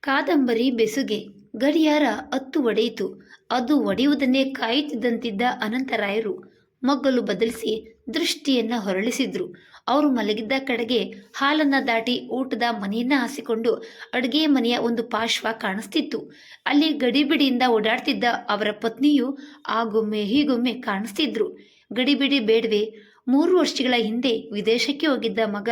ಕಾದಂಬರಿ ಬೆಸುಗೆ. ಗಡಿಯಾರ ಹತ್ತು ಒಡೆಯಿತು. ಅದು ಒಡೆಯುವುದನ್ನೇ ಕಾಯುತ್ತಿದ್ದಂತಿದ್ದ ಅನಂತರಾಯರು ಮಗ್ಗಲು ಬದಲಿಸಿ ದೃಷ್ಟಿಯನ್ನ ಹೊರಳಿಸಿದ್ರು. ಅವರು ಮಲಗಿದ್ದ ಕಡೆಗೆ ಹಾಲನ್ನ ದಾಟಿ ಊಟದ ಮನೆಯನ್ನ ಹಾಸಿಕೊಂಡು ಅಡುಗೆ ಮನೆಯ ಒಂದು ಪಾರ್ಶ್ವ ಕಾಣಿಸ್ತಿತ್ತು. ಅಲ್ಲಿ ಗಡಿಬಿಡಿಯಿಂದ ಓಡಾಡ್ತಿದ್ದ ಅವರ ಪತ್ನಿಯು ಆಗೊಮ್ಮೆ ಹೀಗೊಮ್ಮೆ ಕಾಣಿಸ್ತಿದ್ರು. ಗಡಿಬಿಡಿ ಬೇಡವೆ ಮೂರು ವರ್ಷಗಳ ಹಿಂದೆ ವಿದೇಶಕ್ಕೆ ಹೋಗಿದ್ದ ಮಗ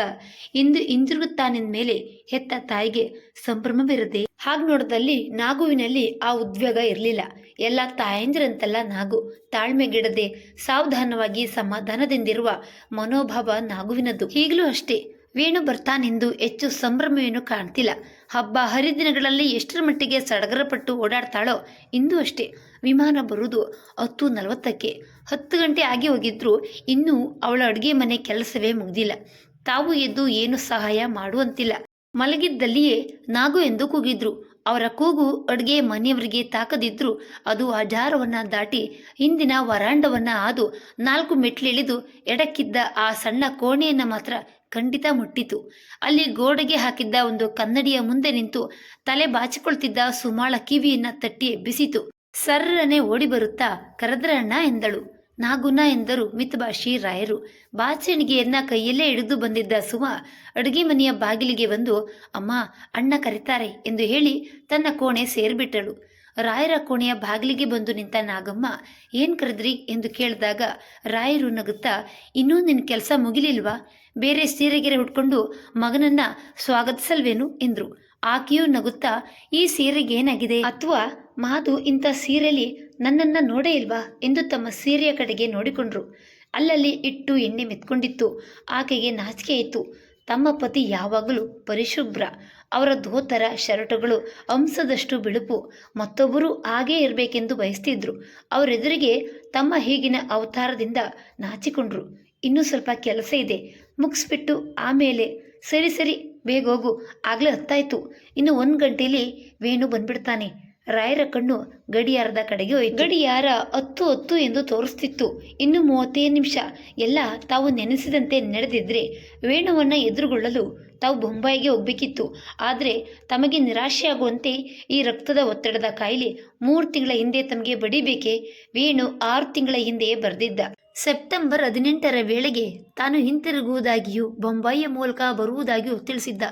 ಇಂದು ಹಿಂದಿರುಗುತ್ತಾನೆಂದ ಮೇಲೆ ಹೆತ್ತ ತಾಯಿಗೆ ಸಂಭ್ರಮವಿರದೆ, ಹಾಗೆ ನೋಡದಲ್ಲಿ ನಾಗುವಿನಲ್ಲಿ ಆ ಉದ್ವೇಗ ಇರಲಿಲ್ಲ. ಎಲ್ಲ ತಾಯಂದಿರಂತೆಲ್ಲ ನಾಗು. ತಾಳ್ಮೆಗಿಡದೆ ಸಾವಧಾನವಾಗಿ ಸಮಾಧಾನದಿಂದಿರುವ ಮನೋಭಾವ ನಾಗುವಿನದ್ದು ಈಗಲೂ ಅಷ್ಟೇ. ವೇಣು ಬರ್ತಾನೆಂದು ಹೆಚ್ಚು ಸಂಭ್ರಮವೇನು ಕಾಣ್ತಿಲ್ಲ. ಹಬ್ಬ ಹರಿದಿನಗಳಲ್ಲಿ ಎಷ್ಟರ ಮಟ್ಟಿಗೆ ಸಡಗರಪಟ್ಟು ಓಡಾಡ್ತಾಳೋ ಇಂದು ಅಷ್ಟೇ. ವಿಮಾನ ಬರುವುದು ಹತ್ತು ನಲವತ್ತಕ್ಕೆ. ಹತ್ತು ಗಂಟೆ ಆಗಿ ಹೋಗಿದ್ರು ಇನ್ನೂ ಅವಳ ಅಡುಗೆ ಮನೆ ಕೆಲಸವೇ ಮುಗ್ದಿಲ್ಲ. ತಾವು ಎದ್ದು ಏನು ಸಹಾಯ ಮಾಡುವಂತಿಲ್ಲ. ಮಲಗಿದ್ದಲ್ಲಿಯೇ ನಾಗು ಎಂದು ಕೂಗಿದ್ರು. ಅವರ ಕೂಗು ಅಡುಗೆ ಮನೆಯವರಿಗೆ ತಾಕದಿದ್ರು ಅದು ಅಜಾರವನ್ನ ದಾಟಿ ಹಿಂದಿನ ವರಾಂಡವನ್ನ ಹಾದು ನಾಲ್ಕು ಮೆಟ್ಲಿಳಿದು ಎಡಕ್ಕಿದ್ದ ಆ ಸಣ್ಣ ಕೋಣೆಯನ್ನ ಮಾತ್ರ ಖಂಡಿತ ಮುಟ್ಟಿತು. ಅಲ್ಲಿ ಗೋಡೆಗೆ ಹಾಕಿದ್ದ ಒಂದು ಕನ್ನಡಿಯ ಮುಂದೆ ನಿಂತು ತಲೆ ಬಾಚಿಕೊಳ್ತಿದ್ದ ಸುಮಾಳ ಕಿವಿಯನ್ನ ತಟ್ಟಿ ಎಬ್ಬಿಸಿತು. ಸರ್ರನೆ ಓಡಿ ಬರುತ್ತಾ ಕರದ್ರಣ್ಣ ಎಂದಳು. ನಾಗುನ ಎಂದರು ಮಿತಭಾಷಿ ರಾಯರು. ಬಾಚಣಿಗೆಯನ್ನ ಕೈಯಲ್ಲೇ ಹಿಡಿದು ಬಂದಿದ್ದ ಸುಮ ಅಡುಗೆ ಮನೆಯ ಬಾಗಿಲಿಗೆ ಬಂದು, ಅಮ್ಮ, ಅಣ್ಣ ಕರೀತಾರೆ ಎಂದು ಹೇಳಿ ತನ್ನ ಕೋಣೆ ಸೇರಿಬಿಟ್ಟಳು. ರಾಯರ ಕೋಣೆಯ ಬಾಗಿಲಿಗೆ ಬಂದು ನಿಂತ ನಾಗಮ್ಮ, ಏನ್ ಕರೆದ್ರಿ? ಎಂದು ಕೇಳಿದಾಗ ರಾಯರು ನಗುತ್ತಾ ಇನ್ನೂ ನಿನ್ನ ಕೆಲಸ ಮುಗಿಲಿಲ್ವಾ? ಬೇರೆ ಸೀರೆಗೆರೆ ಉಟ್ಕೊಂಡು ಮಗನನ್ನ ಸ್ವಾಗತಿಸಲ್ವೇನು? ಎಂದ್ರು. ಆಕೆಯೂ ನಗುತ್ತಾ, ಈ ಸೀರೆಗೆ ಏನಾಗಿದೆ? ಅಥವಾ ಮಾಧು ಇಂಥ ಸೀರೆಲಿ ನನ್ನನ್ನ ನೋಡೇ ಇಲ್ವಾ? ಎಂದು ತಮ್ಮ ಸೀರೆಯ ಕಡೆಗೆ ನೋಡಿಕೊಂಡ್ರು. ಅಲ್ಲಲ್ಲಿ ಇಟ್ಟು ಎಣ್ಣೆ ಮೆತ್ಕೊಂಡಿತ್ತು. ಆಕೆಗೆ ನಾಚಿಕೆ ಆಯಿತು. ತಮ್ಮ ಪತಿ ಯಾವಾಗಲೂ ಪರಿಶುಭ್ರ. ಅವರ ಧೋತರ ಶರ್ಟುಗಳು ಅಂಸದಷ್ಟು ಬಿಳುಪು. ಮತ್ತೊಬ್ಬರು ಹಾಗೇ ಇರಬೇಕೆಂದು ಬಯಸ್ತಿದ್ರು. ಅವರೆದುರಿಗೆ ತಮ್ಮ ಹೀಗಿನ ಅವತಾರದಿಂದ ನಾಚಿಕೊಂಡ್ರು. ಇನ್ನೂ ಸ್ವಲ್ಪ ಕೆಲಸ ಇದೆ. ಮುಗಿಸ್ಬಿಟ್ಟು ಆಮೇಲೆ, ಸರಿ ಸರಿ ಬೇಗ ಹೋಗು. ಆಗಲೇ ಹತ್ತಾಯಿತು. ಇನ್ನು ಒಂದು ಗಂಟೆಯಲ್ಲಿ ವೇಣು ಬಂದ್ಬಿಡ್ತಾನೆ. ರಾಯರ ಕಣ್ಣು ಗಡಿಯಾರದ ಕಡೆಗೆ ಹೋಯಿತು. ಗಡಿಯಾರ ಹತ್ತು ಹತ್ತು ಎಂದು ತೋರಿಸ್ತಿತ್ತು. ಇನ್ನು ಮೂವತ್ತೈದು ನಿಮಿಷ. ಎಲ್ಲ ತಾವು ನೆನೆಸಿದಂತೆ ನಡೆದಿದ್ರೆ ವೇಣುವನ್ನ ಎದುರುಗೊಳ್ಳಲು ತಾವು ಬೊಂಬಾಯಿಗೆ ಹೋಗಬೇಕಿತ್ತು. ಆದರೆ ತಮಗೆ ನಿರಾಶೆಯಾಗುವಂತೆ ಈ ರಕ್ತದ ಒತ್ತಡದ ಕಾಯಿಲೆ ಮೂರು ತಿಂಗಳ ಹಿಂದೆ ತಮಗೆ ಬಡಿಬೇಕೆ ವೇಣು ಆರು ತಿಂಗಳ ಹಿಂದೆಯೇ ಬರೆದಿದ್ದ. ಸೆಪ್ಟೆಂಬರ್ ಹದಿನೆಂಟರ ವೇಳೆಗೆ ತಾನು ಹಿಂತಿರುಗುವುದಾಗಿಯೂ ಬೊಂಬಾಯಿಯ ಮೂಲಕ ಬರುವುದಾಗಿಯೂ ತಿಳಿಸಿದ್ದ.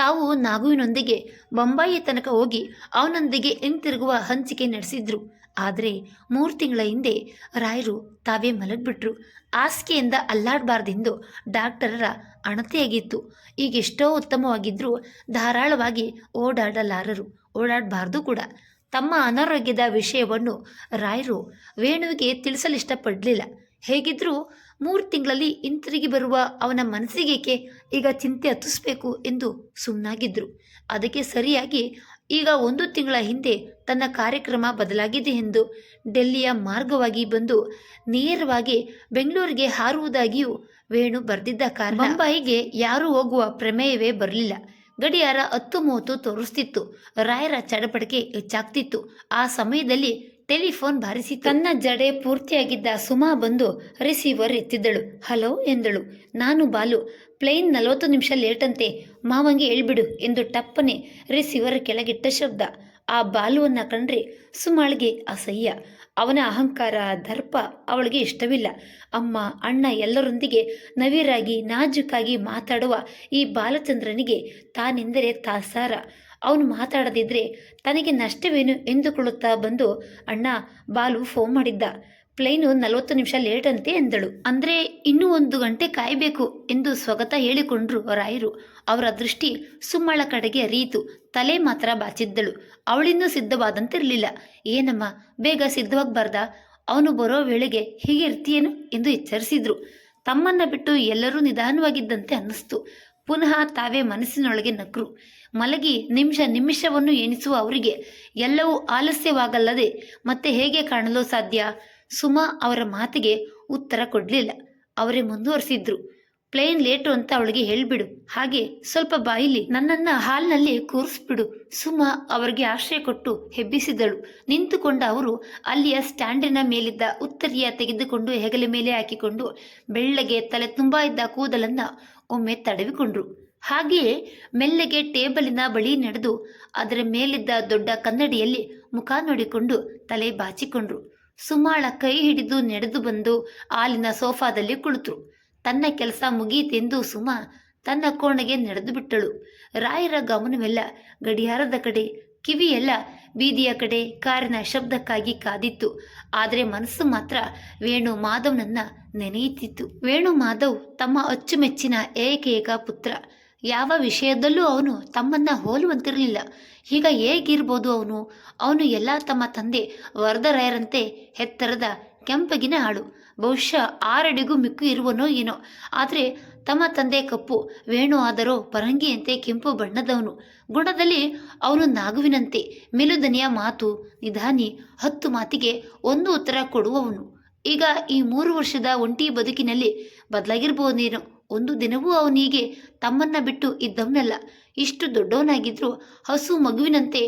ತಾವು ನಾಗುವಿನೊಂದಿಗೆ ಬೊಂಬಾಯಿ ತನಕ ಹೋಗಿ ಅವನೊಂದಿಗೆ ಹಿಂತಿರುಗುವ ಹಂಚಿಕೆ ನಡೆಸಿದ್ರು. ಆದರೆ ಮೂರು ತಿಂಗಳ ಹಿಂದೆ ರಾಯರು ತಾವೇ ಮಲಗಿಬಿಟ್ರು. ಹಾಸಿಗೆಯಿಂದ ಅಲ್ಲಾಡಬಾರ್ದೆಂದು ಡಾಕ್ಟರರ ಅಣತೆಯಾಗಿತ್ತು. ಈಗೆಷ್ಟೋ ಉತ್ತಮವಾಗಿದ್ದರೂ ಧಾರಾಳವಾಗಿ ಓಡಾಡಲಾರರು. ಓಡಾಡಬಾರ್ದು ಕೂಡ. ತಮ್ಮ ಅನಾರೋಗ್ಯದ ವಿಷಯವನ್ನು ರಾಯರು ವೇಣುವಿಗೆ ತಿಳಿಸಲಿಷ್ಟಪಡಲಿಲ್ಲ ಹೇಗಿದ್ರೂ ಮೂರು ತಿಂಗಳಲ್ಲಿ ಹಿಂತಿರುಗಿ ಬರುವ ಅವನ ಮನಸ್ಸಿಗೇಕೆ ಈಗ ಚಿಂತೆ ಹತ್ತಿಸ್ಬೇಕು ಎಂದು ಸುಮ್ಮನಾಗಿದ್ರು ಅದಕ್ಕೆ ಸರಿಯಾಗಿ ಈಗ ಒಂದು ತಿಂಗಳ ಹಿಂದೆ ತನ್ನ ಕಾರ್ಯಕ್ರಮ ಬದಲಾಗಿದೆ ಎಂದು ಡೆಲ್ಲಿಯ ಮಾರ್ಗವಾಗಿ ಬಂದು ನೇರವಾಗಿ ಬೆಂಗಳೂರಿಗೆ ಹಾರುವುದಾಗಿಯೂ ವೇಣು ಬರೆದಿದ್ದ ಕಾರಣ ಮುಂಬೈಗೆ ಯಾರೂ ಹೋಗುವ ಪ್ರಮೇಯವೇ ಬರಲಿಲ್ಲ. ಗಡಿಯಾರ ಹತ್ತು ಮೂವತ್ತು ತೋರಿಸ್ತಿತ್ತು. ರಾಯರ ಚಡಪಡಿಕೆ ಹೆಚ್ಚಾಗ್ತಿತ್ತು. ಆ ಸಮಯದಲ್ಲಿ ಟೆಲಿಫೋನ್ ಬಾರಿಸಿ ತನ್ನ ಜಡೆ ಪೂರ್ತಿಯಾಗಿದ್ದ ಸುಮಾ ಬಂದು ರಿಸೀವರ್ ಎತ್ತಿದ್ದಳು. ಹಲೋ ಎಂದಳು. ನಾನು ಬಾಲು. ಪ್ಲೇನ್ ನಲವತ್ತು ನಿಮಿಷ ಲೇಟಂತೆ. ಮಾವಂಗೆ ಹೇಳ್ಬಿಡು ಎಂದು ಟಪ್ಪನೆ ರಿಸೀವರ್ ಕೆಳಗಿಟ್ಟ ಶಬ್ದ. ಆ ಬಾಲುವನ್ನ ಕಂಡ್ರೆ ಸುಮಾಳಿಗೆ ಅಸಹ್ಯ. ಅವನ ಅಹಂಕಾರ, ದರ್ಪ ಅವಳಿಗೆ ಇಷ್ಟವಿಲ್ಲ. ಅಮ್ಮ, ಅಣ್ಣ ಎಲ್ಲರೊಂದಿಗೆ ನವಿರಾಗಿ ನಾಜುಕಾಗಿ ಮಾತಾಡುವ ಈ ಬಾಲಚಂದ್ರನಿಗೆ ತಾನೆಂದರೆ ತಾಸಾರ ಅವನು ಮಾತಾಡದಿದ್ರೆ ತನಗೆ ನಷ್ಟವೇನು ಎಂದುಕೊಳ್ಳುತ್ತಾ ಬಂದು, ಅಣ್ಣ, ಬಾಲು ಫೋನ್ ಮಾಡಿದ್ದ. ಪ್ಲೇನು ನಲವತ್ತು ನಿಮಿಷ ಲೇಟ್ ಅಂತೆ ಎಂದಳು ಅಂದರೆ ಇನ್ನೂ ಒಂದು ಗಂಟೆ ಕಾಯಬೇಕು ಎಂದು ಸ್ವಗತ ಹೇಳಿಕೊಂಡ್ರು ರಾಯರು. ಅವರ ದೃಷ್ಟಿ ಸುಮ್ಮಳ ಕಡೆಗೆ ಅರಿಯಿತು. ತಲೆ ಮಾತ್ರ ಬಾಚಿದ್ದಳು. ಅವಳಿನ್ನೂ ಸಿದ್ಧವಾದಂತಿರಲಿಲ್ಲ. ಏನಮ್ಮ, ಬೇಗ ಸಿದ್ಧವಾಗಬಾರ್ದಾ? ಅವನು ಬರೋ ವೇಳೆಗೆ ಹೀಗೆ ಇರ್ತೀಯೇನು? ಎಂದು ಎಚ್ಚರಿಸಿದ್ರು. ತಮ್ಮನ್ನ ಬಿಟ್ಟು ಎಲ್ಲರೂ ನಿಧಾನವಾಗಿದ್ದಂತೆ ಅನ್ನಿಸ್ತು. ಪುನಃ ತಾವೇ ಮನಸ್ಸಿನೊಳಗೆ ನಕ್ರು. ಮಲಗಿ ನಿಮಿಷ ನಿಮಿಷವನ್ನು ಎಣಿಸುವ ಅವರಿಗೆ ಎಲ್ಲವೂ ಆಲಸ್ಯವಾಗಲ್ಲದೆ ಮತ್ತೆ ಹೇಗೆ ಕಾಣಲು ಸಾಧ್ಯ? ಸುಮಾ ಅವರ ಮಾತಿಗೆ ಉತ್ತರ ಕೊಡಲಿಲ್ಲ. ಅವರೇ ಮುಂದುವರಿಸಿದ್ರು. ಪ್ಲೇನ್ ಲೇಟು ಅಂತ ಅವಳಿಗೆ ಹೇಳಿಬಿಡು. ಹಾಗೆ ಸ್ವಲ್ಪ ಬಾಯಿಲಿ ನನ್ನನ್ನ ಹಾಲ್ನಲ್ಲಿ ಕೂರಿಸ್ಬಿಡು. ಸುಮಾ ಅವರಿಗೆ ಆಶ್ರಯ ಕೊಟ್ಟು ಹೆಬ್ಬಿಸಿದಳು. ನಿಂತುಕೊಂಡ ಅವರು ಅಲ್ಲಿಯ ಸ್ಟ್ಯಾಂಡಿನ ಮೇಲಿದ್ದ ಉತ್ತರಿಯ ತೆಗೆದುಕೊಂಡು ಹೆಗಲ ಮೇಲೆ ಹಾಕಿಕೊಂಡು ಬೆಳ್ಳಗೆ ತಲೆ ತುಂಬಾ ಇದ್ದ ಕೂದಲನ್ನ ಒಮ್ಮೆ ತಡವಿಕೊಂಡ್ರು. ಹಾಗೆಯೇ ಮೆಲ್ಲಗೆ ಟೇಬಲಿನ ಬಳಿ ನಡೆದು ಅದರ ಮೇಲಿದ್ದ ದೊಡ್ಡ ಕನ್ನಡಿಯಲ್ಲಿ ಮುಖ ನೋಡಿಕೊಂಡು ತಲೆ ಬಾಚಿಕೊಂಡ್ರು. ಸುಮಾಳ ಕೈ ಹಿಡಿದು ನಡೆದು ಬಂದು ಆಲಿನ ಸೋಫಾದಲ್ಲಿ ಕುಳಿತರು. ತನ್ನ ಕೆಲಸ ಮುಗಿಯಿತೆಂದು ಸುಮಾ ತನ್ನ ಕೋಣೆಗೆ ನಡೆದು ಬಿಟ್ಟಳು. ರಾಯರ ಗಮನವೆಲ್ಲ ಗಡಿಯಾರದ ಕಡೆ, ಕಿವಿಯೆಲ್ಲ ಬೀದಿಯ ಕಡೆ ಕಾರಿನ ಶಬ್ದಕ್ಕಾಗಿ ಕಾದಿತ್ತು. ಆದರೆ ಮನಸ್ಸು ಮಾತ್ರ ವೇಣು ಮಾಧವ್ನನ್ನ ನೆನೆಯುತ್ತಿತ್ತು. ವೇಣು ಮಾಧವ್ ತಮ್ಮ ಅಚ್ಚುಮೆಚ್ಚಿನ ಏಕೈಕ ಪುತ್ರ. ಯಾವ ವಿಷಯದಲ್ಲೂ ಅವನು ತಮ್ಮನ್ನ ಹೋಲುವಂತಿರಲಿಲ್ಲ. ಈಗ ಹೇಗಿರ್ಬೋದು ಅವನು? ಅವನು ಎಲ್ಲ ತಮ್ಮ ತಂದೆ ವರದರಾಯರಂತೆ ಎತ್ತರದ ಕೆಂಪಗಿನ ಆಳು. ಬಹುಶಃ ಆರಡಿಗೂ ಮಿಕ್ಕು ಇರುವನೋ ಏನೋ. ಆದರೆ ತಮ್ಮ ತಂದೆ ಕಪ್ಪು, ವೇಣು ಆದರೂ ಪರಂಗಿಯಂತೆ ಕೆಂಪು ಬಣ್ಣದವನು. ಗುಣದಲ್ಲಿ ಅವನು ನಾಗುವಿನಂತೆ. ಮೆಲುದನಿಯ ಮಾತು, ನಿಧಾನಿ ಹತ್ತು ಮಾತಿಗೆ ಒಂದು ಉತ್ತರ ಕೊಡುವವನು. ಈಗ ಈ ಮೂರು ವರ್ಷದ ಒಂಟಿ ಬದುಕಿನಲ್ಲಿ ಬದಲಾಗಿರ್ಬೋದೇನೋ. ಒಂದು ದಿನವೂ ಅವನಿಗೆ ತಮ್ಮನ್ನ ಬಿಟ್ಟು ಇದ್ದವನಲ್ಲ. ಇಷ್ಟು ದೊಡ್ಡವನಾಗಿದ್ರು ಹಸು ಮಗುವಿನಂತೆ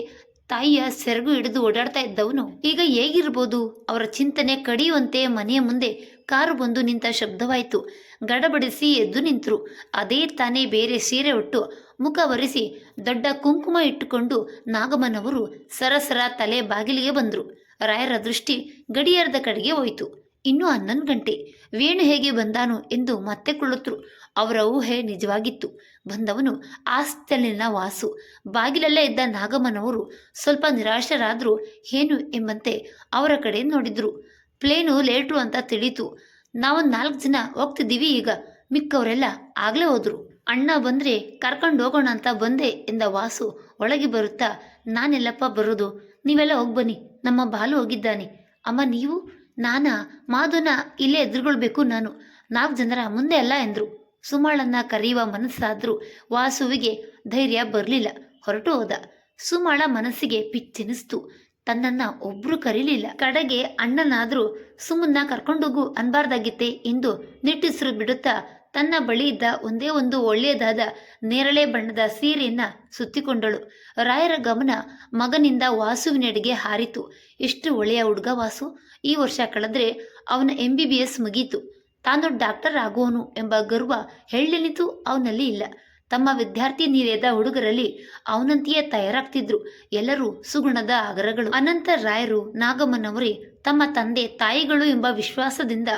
ತಾಯಿಯ ಸೆರಗು ಹಿಡಿದು ಓಡಾಡ್ತಾ ಇದ್ದವನು, ಈಗ ಹೇಗಿರ್ಬೋದು? ಅವರ ಚಿಂತನೆ ಕಡಿಯುವಂತೆ ಮನೆಯ ಮುಂದೆ ಕಾರು ಬಂದು ನಿಂತ ಶಬ್ದವಾಯಿತು. ಗಡಬಡಿಸಿ ಎದ್ದು ನಿಂತರು. ಅದೇ ತಾನೇ ಬೇರೆ ಸೀರೆ ಉಟ್ಟು ಮುಖ ಒರೆಸಿ ದೊಡ್ಡ ಕುಂಕುಮ ಇಟ್ಟುಕೊಂಡು ನಾಗಮ್ಮನವರು ಸರಸರ ತಲೆ ಬಾಗಿಲಿಗೆ ಬಂದರು. ರಾಯರ ದೃಷ್ಟಿ ಗಡಿಯಾರದ ಕಡೆಗೆ ಹೋಯಿತು. ಇನ್ನೂ ಹನ್ನೊಂದು ಗಂಟೆ. ವೇಣು ಹೇಗೆ ಬಂದಾನು ಎಂದು ಮತ್ತೆ ಕುಳಿತರು. ಅವರ ಊಹೆ ನಿಜವಾಗಿತ್ತು. ಬಂದವನು ಆಸ್ತಲಿನ ವಾಸು. ಬಾಗಿಲಲ್ಲೇ ಇದ್ದ ನಾಗಮ್ಮನವರು ಸ್ವಲ್ಪ ನಿರಾಶರಾದರೂ, ಏನು ಎಂಬಂತೆ ಅವರ ಕಡೆ ನೋಡಿದ್ರು. ಪ್ಲೇನು ಲೇಟ್ರು ಅಂತ ತಿಳಿತು. ನಾವೊಂದು ನಾಲ್ಕು ಜನ ಹೋಗ್ತಿದ್ದೀವಿ ಈಗ. ಮಿಕ್ಕವರೆಲ್ಲ ಆಗಲೇ ಹೋದ್ರು. ಅಣ್ಣ ಬಂದರೆ ಕರ್ಕೊಂಡು ಹೋಗೋಣ ಅಂತ ಬಂದೆ ಎಂದ ವಾಸು ಒಳಗೆ ಬರುತ್ತಾ, ನಾನೆಲ್ಲಪ್ಪ ಬರೋದು? ನೀವೆಲ್ಲ ಹೋಗ್ಬನ್ನಿ ನಮ್ಮ ಬಾಲು ಹೋಗಿದ್ದಾನೆ. ಅಮ್ಮ ನೀವು? ನಾನಾ? ಮಾಧುನ? ಇಲ್ಲೇ ಎದುರುಗೊಳ್ಬೇಕು ನಾನು. ನಾಲ್ಕು ಜನರ ಮುಂದೆ ಅಲ್ಲ ಎಂದರು. ಸುಮಾಳನ್ನ ಕರೆಯುವ ಮನಸ್ಸಾದರೂ ವಾಸುವಿಗೆ ಧೈರ್ಯ ಬರಲಿಲ್ಲ. ಹೊರಟು ಹೋದ. ಸುಮಾಳ ಮನಸ್ಸಿಗೆ ಪಿಚ್ಚೆನಿಸ್ತು. ತನ್ನನ್ನ ಒಬ್ರು ಕರೀಲಿಲ್ಲ. ಕಡೆಗೆ ಅಣ್ಣನಾದ್ರೂ ಸುಮ್ಮನ್ನ ಕರ್ಕೊಂಡೋಗು, ಅನ್ಬಾರ್ದಾಗಿತ್ತೆ ಎಂದು ನಿಟ್ಟುಸಿರು ಬಿಡುತ್ತಾ ತನ್ನ ಬಳಿ ಇದ್ದ ಒಂದೇ ಒಂದು ಒಳ್ಳೆಯದಾದ ನೇರಳೆ ಬಣ್ಣದ ಸೀರೆಯನ್ನ ಸುತ್ತಿಕೊಂಡಳು. ರಾಯರ ಗಮನ ಮಗನಿಂದ ವಾಸುವಿನೆಡೆಗೆ ಹಾರಿತು. ಎಷ್ಟು ಒಳ್ಳೆಯ ಹುಡುಗ ವಾಸು. ಈ ವರ್ಷ ಕಳೆದ್ರೆ ಅವನ ಎಂ ಬಿ ಬಿ ಎಸ್ ಮುಗೀತು. ತಾನು ಡಾಕ್ಟರ್ ಆಗುವನು ಎಂಬ ಗರ್ವ ಹೇಳಿನಿತು ಅವನಲ್ಲಿ ಇಲ್ಲ. ತಮ್ಮ ವಿದ್ಯಾರ್ಥಿ ನಿಲಯದ ಹುಡುಗರಲ್ಲಿ ಅವನಂತೆಯೇ ತಯಾರಾಗ್ತಿದ್ರು ಎಲ್ಲರೂ ಸುಗುಣದ ಆಗರಗಳು ಅನಂತ ರಾಯರು, ನಾಗಮ್ಮನವರೇ, ತಮ್ಮ ತಂದೆ, ತಾಯಿಗಳು ಎಂಬ ವಿಶ್ವಾಸದಿಂದ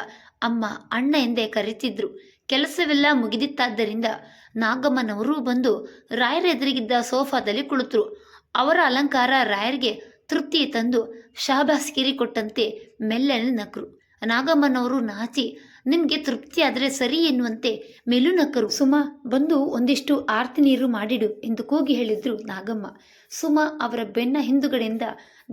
ಅಮ್ಮ ಅಣ್ಣ ಎಂದೇ ಕರೆತಿದ್ರು ಕೆಲಸವೆಲ್ಲ ಮುಗಿದಿತ್ತಾದ್ದರಿಂದ ನಾಗಮ್ಮನವರು ಬಂದು ರಾಯರ ಎದುರಿಗಿದ್ದ ಸೋಫಾದಲ್ಲಿ ಕುಳಿತರು. ಅವರ ಅಲಂಕಾರ ರಾಯರಿಗೆ ತೃಪ್ತಿ ತಂದು ಶಾಬಾಸ್ಗಿರಿ ಕೊಟ್ಟಂತೆ ಮೆಲ್ಲನೆ ನಕ್ರು. ನಾಗಮ್ಮನವರು ನಾಚಿ ನಿಮ್ಗೆ ತೃಪ್ತಿ ಆದರೆ ಸರಿ ಎನ್ನುವಂತೆ ಮೆಲುನಕ್ಕರು ಸುಮ, ಬಂದು ಒಂದಿಷ್ಟು ಆರ್ತಿ ನೀರು ಮಾಡಿಡು ಎಂದು ಕೂಗಿ ಹೇಳಿದ್ರು ನಾಗಮ್ಮ. ಸುಮ ಅವರ ಬೆನ್ನ ಹಿಂದುಗಡೆಯಿಂದ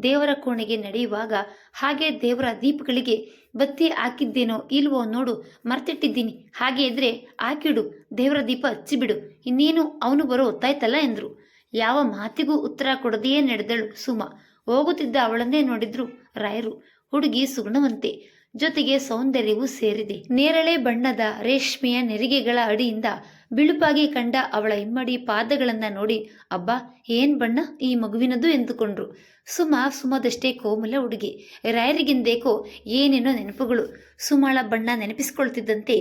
ದೇವರ ಕೋಣೆಗೆ ನಡೆಯುವಾಗ ಹಾಗೆ ದೇವರ ದೀಪಗಳಿಗೆ ಬತ್ತಿ ಹಾಕಿದ್ದೇನೋ ಇಲ್ವೋ ನೋಡು, ಮರ್ತಿಟ್ಟಿದ್ದೀನಿ. ಹಾಗೆ ಇದ್ರೆ ಹಾಕಿಡು, ದೇವರ ದೀಪ ಹಚ್ಚಿಬಿಡು. ಇನ್ನೇನು ಅವನು ಬರೋ ಒತ್ತಾಯ್ತಲ್ಲ ಎಂದರು. ಯಾವ ಮಾತಿಗೂ ಉತ್ತರ ಕೊಡದೆಯೇ ನಡೆದಳು ಸುಮ. ಹೋಗುತ್ತಿದ್ದ ಅವಳನ್ನೇ ನೋಡಿದ್ರು ರಾಯರು. ಹುಡುಗಿ ಸುಗುಣವಂತೆ. ಜೊತೆಗೆ ಸೌಂದರ್ಯವೂ ಸೇರಿದೆ. ನೇರಳೆ ಬಣ್ಣದ ರೇಷ್ಮೆಯ ನೆರಿಗೆಗಳ ಅಡಿಯಿಂದ ಬಿಳುಪಾಗಿ ಕಂಡ ಅವಳ ಇಮ್ಮಡಿ ಪಾದಗಳನ್ನ ನೋಡಿ, ಅಬ್ಬಾ, ಏನ್ ಬಣ್ಣ ಈ ಮಗುವಿನದು? ಎಂದುಕೊಂಡ್ರು. ಸುಮ ಸುಮದಷ್ಟೇ ಕೋಮಲ ಹುಡುಗಿ. ರಾಯರಿಗಿಂದೇಕೋ ಏನೇನೋ ನೆನಪುಗಳು. ಸುಮಳ ಬಣ್ಣ ನೆನಪಿಸಿಕೊಳ್ತಿದ್ದಂತೆ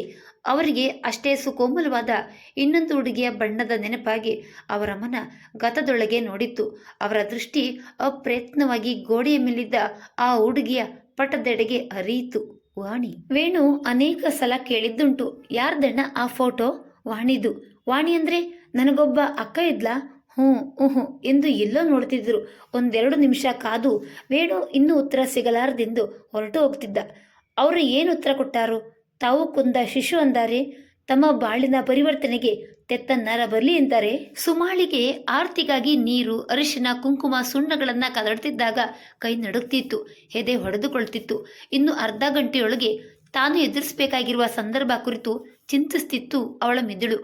ಅವರಿಗೆ ಅಷ್ಟೇ ಸುಕೋಮಲವಾದ ಇನ್ನೊಂದು ಹುಡುಗಿಯ ಬಣ್ಣದ ನೆನಪಾಗಿ ಅವರ ಮನ ಗತದೊಳಗೆ ನೋಡಿತ್ತು. ಅವರ ದೃಷ್ಟಿ ಅಪ್ರಯತ್ನವಾಗಿ ಗೋಡೆಯ ಮೇಲಿದ್ದ ಆ ಹುಡುಗಿಯ ಪಟದೆಡೆಗೆ ಅರಿಯಿತು ವಾಣಿ, ವೇಣು ಅನೇಕ ಸಲ ಕೇಳಿದ್ದುಂಟು. ಯಾರ್ದಣ್ಣ ಆ ಫೋಟೋ? ವಾಣಿದು. ವಾಣಿ ಅಂದ್ರೆ ನನಗೊಬ್ಬ ಅಕ್ಕ ಇದ್ಲಾ? ಹ್ಞೂ ಹ್ಞೂ, ಎಂದು ಎಲ್ಲೋ ನೋಡ್ತಿದ್ರು. ಒಂದೆರಡು ನಿಮಿಷ ಕಾದು ವೇಣು ಇನ್ನೂ ಉತ್ತರ ಸಿಗಲಾರದೆಂದು ಹೊರಟು ಹೋಗ್ತಿದ್ದ. ಅವರು ಏನು ಉತ್ತರ ಕೊಟ್ಟಾರು? ತಾವು ಕುಂದ ಶಿಶು ಅಂದಾರೆ. ತಮ್ಮ ಬಾಳಿನ ಪರಿವರ್ತನೆಗೆ ತೆತ್ತ ನರ ಬರಲಿ ಎಂತಾರೆ ಸುಮಾಳಿಗೆ ಆರ್ತಿಗಾಗಿ ನೀರು, ಅರಿಶಿನ, ಕುಂಕುಮ, ಸುಣ್ಣಗಳನ್ನ ಕದಡ್ತಿದ್ದಾಗ ಕೈ ನಡುಕ್ತಿತ್ತು ಹೆದೆ ಹೊಡೆದುಕೊಳ್ತಿತ್ತು. ಇನ್ನು ಅರ್ಧ ಗಂಟೆಯೊಳಗೆ ತಾನು ಎದುರಿಸಬೇಕಾಗಿರುವ ಸಂದರ್ಭ ಕುರಿತು ಚಿಂತಿಸ್ತಿತ್ತು ಅವಳ ಮಿದುಳು.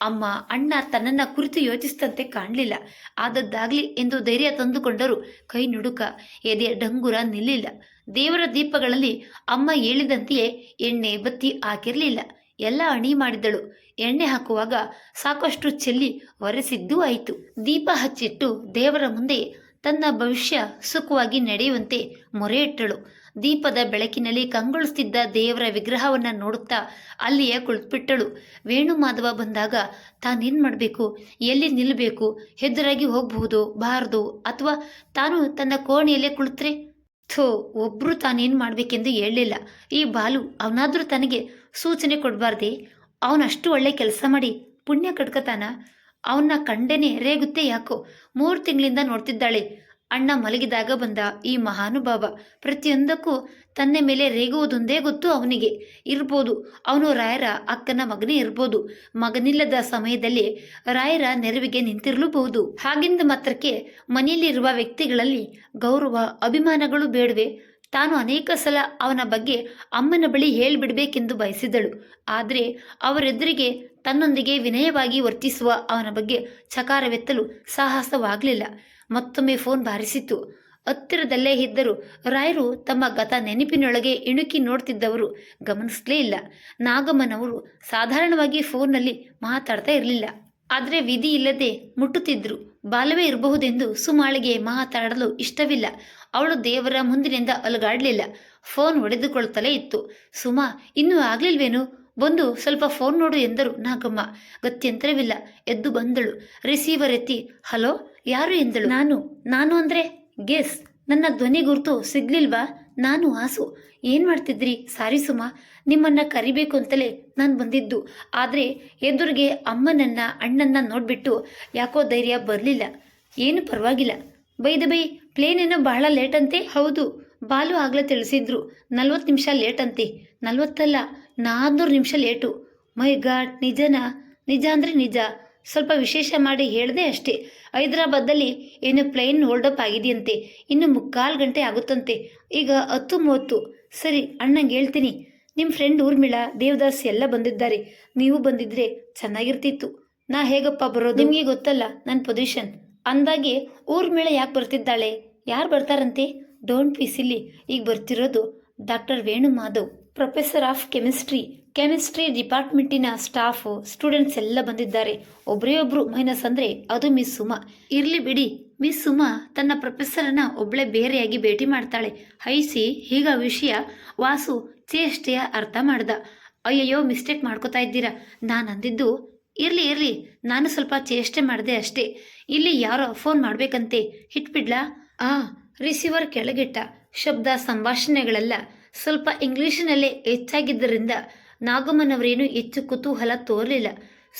ಅಮ್ಮ, ಅಣ್ಣ ತನ್ನನ್ನ ಕುರಿತು ಯೋಚಿಸಿದಂತೆ ಕಾಣಲಿಲ್ಲ. ಆದದ್ದಾಗ್ಲಿ ಎಂದು ಧೈರ್ಯ ತಂದುಕೊಂಡರು ಕೈ ನುಡುಕ ಎದೆಯ ಡಂಗುರ ನಿಲ್ಲಿಲ್ಲ. ದೇವರ ದೀಪಗಳಲ್ಲಿ ಅಮ್ಮ ಹೇಳಿದಂತೆಯೇ ಎಣ್ಣೆ, ಬತ್ತಿ ಹಾಕಿರಲಿಲ್ಲ. ಎಲ್ಲ ಅಣಿ ಮಾಡಿದಳು. ಎಣ್ಣೆ ಹಾಕುವಾಗ ಸಾಕಷ್ಟು ಚೆಲ್ಲಿ ಒರೆಸಿದ್ದೂ ಆಯಿತು. ದೀಪ ಹಚ್ಚಿಟ್ಟು ದೇವರ ಮುಂದೆ ತನ್ನ ಭವಿಷ್ಯ ಸುಖವಾಗಿ ನಡೆಯುವಂತೆ ಮೊರೆ ಇಟ್ಟಳು ದೀಪದ ಬೆಳಕಿನಲ್ಲಿ ಕಂಗೊಳಿಸ್ತಿದ್ದ ದೇವರ ವಿಗ್ರಹವನ್ನ ನೋಡುತ್ತಾ ಅಲ್ಲಿಯೇ ಕುಳಿತುಬಿಟ್ಟಳು. ವೇಣು ಮಾಧವ ಬಂದಾಗ, ತಾನೇನು ಮಾಡಬೇಕು? ಎಲ್ಲಿ ನಿಲ್ಲಬೇಕು ಹೆದರಾಗಿ ಹೋಗಬಹುದು, ಬಾರದು, ಅಥವಾ ತಾನು ತನ್ನ ಕೋಣೆಯಲ್ಲೇ ಕುಳಿತರೆ? ಥೋ, ಒಬ್ರು ತಾನೇನು ಮಾಡಬೇಕೆಂದು ಹೇಳಲಿಲ್ಲ. ಈ ಬಾಲು ಅವನಾದ್ರೂ ತನಗೆ ಸೂಚನೆ ಕೊಡಬಾರ್ದೆ? ಅವನಷ್ಟು ಒಳ್ಳೆ ಕೆಲಸ ಮಾಡಿ ಪುಣ್ಯ ಕಟ್ಕತಾನ. ಅವನ್ನ ಕಂಡೇನೆ ರೇಗುತ್ತೆ ಯಾಕೋ? ಮೂರು ತಿಂಗಳಿಂದ ನೋಡ್ತಿದ್ದಾಳೆ. ಅಣ್ಣ ಮಲಗಿದಾಗ ಬಂದ ಈ ಮಹಾನುಭಾವ. ಪ್ರತಿಯೊಂದಕ್ಕೂ ತನ್ನ ಮೇಲೆ ರೇಗುವುದೊಂದೇ ಗೊತ್ತು ಅವನಿಗೆ. ಇರ್ಬೋದು, ಅವನು ರಾಯರ ಅಕ್ಕನ ಮಗನೇ ಇರ್ಬೋದು. ಮಗನಿಲ್ಲದ ಸಮಯದಲ್ಲಿ ರಾಯರ ನೆರವಿಗೆ ನಿಂತಿರಲೂಬಹುದು. ಹಾಗೆಂದ ಮಾತ್ರಕ್ಕೆ ಮನೆಯಲ್ಲಿರುವ ವ್ಯಕ್ತಿಗಳಲ್ಲಿ ಗೌರವ, ಅಭಿಮಾನಗಳು ಬೇಡವೆ. ತಾನು ಅನೇಕ ಸಲ ಅವನ ಬಗ್ಗೆ ಅಮ್ಮನ ಬಳಿ ಹೇಳಿಬಿಡಬೇಕೆಂದು ಬಯಸಿದಳು. ಆದರೆ ಅವರೆದುರಿಗೆ ತನ್ನೊಂದಿಗೆ ವಿನಯವಾಗಿ ವರ್ತಿಸುವ ಅವನ ಬಗ್ಗೆ ಚಕಾರವೆತ್ತಲು ಸಾಹಸವಾಗಲಿಲ್ಲ. ಮತ್ತೊಮ್ಮೆ ಫೋನ್ ಬಾರಿಸಿತು ಹತ್ತಿರದಲ್ಲೇ ಇದ್ದರು ರಾಯರು ತಮ್ಮ ಗತ ನೆನಪಿನೊಳಗೆ ಇಣುಕಿ ನೋಡ್ತಿದ್ದವರು ಗಮನಿಸಲೇ ಇಲ್ಲ. ನಾಗಮ್ಮನವರು ಸಾಧಾರಣವಾಗಿ ಫೋನ್ನಲ್ಲಿ ಮಾತಾಡ್ತಾ ಇರಲಿಲ್ಲ. ಆದರೆ ವಿಧಿ ಇಲ್ಲದೆ ಮುಟ್ಟುತ್ತಿದ್ರು. ಬಾಲವೇ ಇರಬಹುದೆಂದು ಸುಮಾಳಿಗೆ ಮಾತಾಡಲು ಇಷ್ಟವಿಲ್ಲ. ಅವಳು ದೇವರ ಮುಂದಿನಿಂದ ಅಲುಗಾಡಲಿಲ್ಲ. ಫೋನ್ ಹೊಡೆದುಕೊಳ್ಳುತ್ತಲೇ ಇತ್ತು. ಸುಮಾ, ಇನ್ನೂ ಆಗ್ಲಿಲ್ವೇನು? ಬಂದು ಸ್ವಲ್ಪ ಫೋನ್ ನೋಡು ಎಂದರು ನಾಗಮ್ಮ. ಗತ್ಯಂತರವಿಲ್ಲ. ಎದ್ದು ಬಂದಳು. ರಿಸೀವರ್ ಎತ್ತಿ, ಹಲೋ, ಯಾರು ಎಂದಳು? ನಾನು ನಾನು ಅಂದ್ರೆ ಗೆಸ್. ನನ್ನ ಧ್ವನಿ ಗುರುತು ಸಿಗ್ಲಿಲ್ವಾ? ನಾನು ಆಸು ಏನು ಮಾಡ್ತಿದ್ರಿ? ಸಾರಿ ಸುಮಾ. ನಿಮ್ಮನ್ನ ಕರಿಬೇಕು ಅಂತಲೇ ನಾನು ಬಂದಿದ್ದು. ಆದರೆ ಎದುರಿಗೆ ಅಮ್ಮನನ್ನ, ಅಣ್ಣನ್ನ ನೋಡ್ಬಿಟ್ಟು ಯಾಕೋ ಧೈರ್ಯ ಬರಲಿಲ್ಲ. ಏನು ಪರವಾಗಿಲ್ಲ. ಬೈದ ಬೈ ಪ್ಲೇನ್ ಏನೋ ಬಹಳ ಲೇಟ್ ಅಂತೆ? ಹೌದು. ಬಾಲು ಆಗಲೇ ತಿಳಿಸಿದ್ರು. ನಲ್ವತ್ತು ನಿಮಿಷ ಲೇಟ್ ಅಂತೆ. ನಲ್ವತ್ತಲ್ಲ ನಾನ್ನೂರು ನಿಮಿಷ ಲೇಟು ಮೈ ಗಾಡ್, ನಿಜನಾ? ನಿಜ ಅಂದರೆ ನಿಜ. ಸ್ವಲ್ಪ ವಿಶೇಷ ಮಾಡಿ ಹೇಳದೆ ಅಷ್ಟೇ. ಹೈದರಾಬಾದಲ್ಲಿ ಏನು ಪ್ಲೇನ್ ಹೋಲ್ಡಪ್ ಆಗಿದೆಯಂತೆ? ಇನ್ನು ಮುಕ್ಕಾಲು ಗಂಟೆ ಆಗುತ್ತಂತೆ. ಈಗ ಹತ್ತು ಮೂವತ್ತು ಸರಿ, ಅಣ್ಣಂಗೆ ಹೇಳ್ತೀನಿ. ನಿಮ್ಮ ಫ್ರೆಂಡ್ ಊರ್ಮಿಳ, ದೇವದಾಸ್ ಎಲ್ಲ ಬಂದಿದ್ದಾರೆ. ನೀವು ಬಂದಿದ್ರೆ ಚೆನ್ನಾಗಿರ್ತಿತ್ತು. ನಾ ಹೇಗಪ್ಪ ಬರೋದು? ನಿಮಗೆ ಗೊತ್ತಲ್ಲ ನನ್ನ ಪೊಸಿಷನ್ ಅಂದಾಗೆ ಊರ್ಮಿಳ ಯಾಕೆ ಬರ್ತಿದ್ದಾಳೆ? ಯಾರು ಬರ್ತಾರಂತೆ? ಡೋಂಟ್ ಪಿಸಿಲಿ ಈಗ ಬರ್ತಿರೋದು doctor Venu Madhav professor of chemistry chemistry ಡಿಪಾರ್ಟ್ಮೆಂಟಿನ staff, students ಎಲ್ಲ ಬಂದಿದ್ದಾರೆ. ಒಬ್ಬರೇ ಒಬ್ರು ಮೈನಸ್ ಅಂದ್ರೆ ಅದು ಮಿಸ್ ಸುಮ. ಇರ್ಲಿ ಬಿಡಿ, ಮಿಸ್ ಸುಮ ತನ್ನ ಪ್ರೊಫೆಸರನ್ನ ಒಬ್ಳೆ ಬೇರೆಯಾಗಿ ಭೇಟಿ ಮಾಡ್ತಾಳೆ. ಹೈಸಿ ಹೀಗ ವಿಷಯ ವಾಸು ಚೇಷ್ಟೆಯ ಅರ್ಥ ಮಾಡ್ದ. ಅಯ್ಯಯ್ಯೋ, ಮಿಸ್ಟೇಕ್ ಮಾಡ್ಕೋತಾ ಇದ್ದೀರಾ? ನಾನು ಅಂದಿದ್ದು, ಇರ್ಲಿ ಇರ್ಲಿ, ನಾನು ಸ್ವಲ್ಪ ಚೇಷ್ಟೆ ಮಾಡಿದೆ ಅಷ್ಟೇ. ಇಲ್ಲಿ ಯಾರೋ ಫೋನ್ ಮಾಡ್ಬೇಕಂತೆ. ಹಿಟ್ಬಿಡ್ಲಾ? ಆ, ರಿಸೀವರ್ ಕೆಳಗಿಟ್ಟ. ಶಬ್ದ ಸಂಭಾಷಣೆಗಳೆಲ್ಲ. ಸ್ವಲ್ಪ ಇಂಗ್ಲೀಷಿನಲ್ಲೇ ಹೆಚ್ಚಾಗಿದ್ದರಿಂದ ನಾಗಮ್ಮನವರೇನು ಹೆಚ್ಚು ಕುತೂಹಲ ತೋರಲಿಲ್ಲ.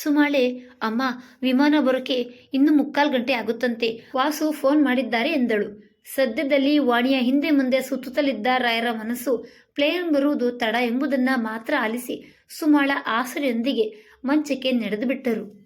ಸುಮಾಳೆ, ಅಮ್ಮ, ವಿಮಾನ ಬರೋಕೆ ಇನ್ನು ಮುಕ್ಕಾಲು ಗಂಟೆ ಆಗುತ್ತಂತೆ. ವಾಸು ಫೋನ್ ಮಾಡಿದ್ದಾರೆ ಎಂದಳು. ಸದ್ಯದಲ್ಲಿ ವಾಣಿಯ ಹಿಂದೆ ಮುಂದೆ ಸುತ್ತುತ್ತಲಿದ್ದ ರಾಯರ ಮನಸ್ಸು ಪ್ಲೇನ್ ಬರುವುದು ತಡ ಎಂಬುದನ್ನ ಮಾತ್ರ ಆಲಿಸಿ ಸುಮಾಳ ಆಸರೆಯೊಂದಿಗೆ ಮಂಚಕ್ಕೆ ನಡೆದು ಬಿಟ್ಟರು